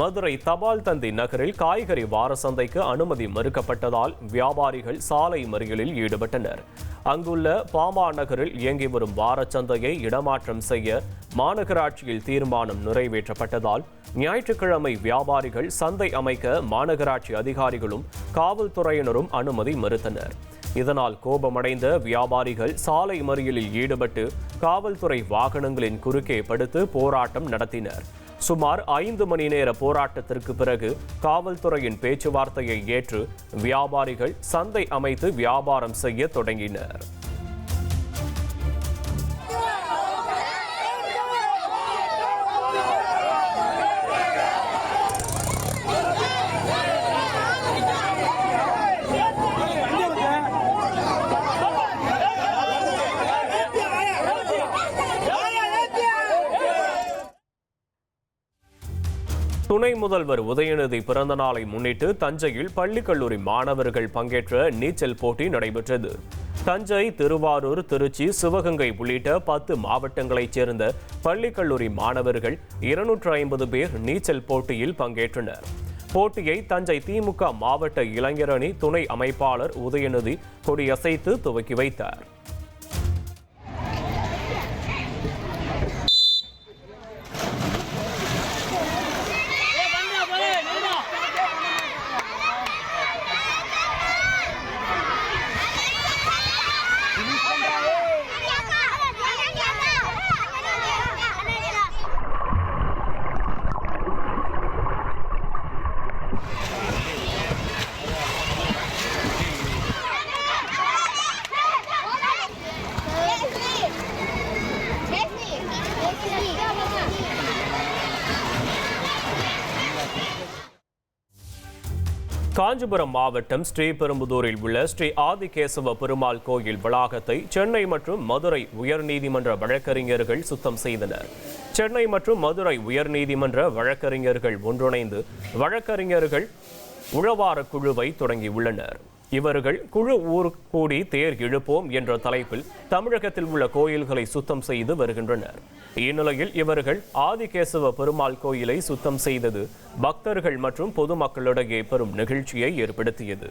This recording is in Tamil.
மதுரை தபால் தந்தி நகரில் காய்கறி வார சந்தைக்கு அனுமதி மறுக்கப்பட்டதால் வியாபாரிகள் சாலை மறியலில் ஈடுபட்டனர். அங்குள்ள பாமா நகரில் இயங்கி வரும் வாரச்சந்தையை இடமாற்றம் செய்ய மாநகராட்சியில் தீர்மானம் நிறைவேற்றப்பட்டதால் ஞாயிற்றுக்கிழமை வியாபாரிகள் சந்தை அமைக்க மாநகராட்சி அதிகாரிகளும் காவல்துறையினரும் அனுமதி மறுத்தனர். இதனால் கோபமடைந்த வியாபாரிகள் சாலை மறியலில் ஈடுபட்டு காவல்துறை வாகனங்களின் குறுக்கே படுத்து போராட்டம் நடத்தினர். சுமார் ஐந்து மணி நேர போராட்டத்திற்கு பிறகு காவல்துறையின் பேச்சுவார்த்தையை ஏற்று வியாபாரிகள் சந்தை அமைத்து வியாபாரம் செய்ய தொடங்கினர். துணை முதல்வர் உதயநிதி பிறந்த நாளை முன்னிட்டு தஞ்சையில் பள்ளி கல்லூரி மாணவர்கள் பங்கேற்ற நீச்சல் போட்டி நடைபெற்றது. தஞ்சை திருவாரூர் திருச்சி சிவகங்கை உள்ளிட்ட பத்து மாவட்டங்களைச் சேர்ந்த பள்ளி கல்லூரி மாணவர்கள் இருநூற்று ஐம்பது பேர் நீச்சல் போட்டியில் பங்கேற்றனர். போட்டியை தஞ்சை திமுக மாவட்ட இளைஞரணி துணை அமைப்பாளர் உதயநிதி கொடியசைத்து துவக்கி வைத்தார். காஞ்சிபுரம் மாவட்டம் ஸ்ரீபெரும்புதூரில் உள்ள ஸ்ரீ ஆதிகேசவ பெருமாள் கோயில் வளாகத்தை சென்னை மற்றும் மதுரை உயர்நீதிமன்ற வழக்கறிஞர்கள் சுத்தம் செய்தனர். சென்னை மற்றும் மதுரை உயர்நீதிமன்ற வழக்கறிஞர்கள் ஒன்றிணைந்து வழக்கறிஞர்கள் உழவார குழுவை தொடங்கியுள்ளனர். இவர்கள் குழு ஊர் கூடி தேர் இழுப்போம் என்ற தலைப்பில் தமிழகத்தில் உள்ள கோயில்களை சுத்தம் செய்து வருகின்றனர். இந்நிலையில் இவர்கள் ஆதிகேசவ பெருமாள் கோயிலை சுத்தம் செய்தது பக்தர்கள் மற்றும் பொதுமக்களிடையே பெரும் நிகழ்ச்சியை ஏற்படுத்தியது.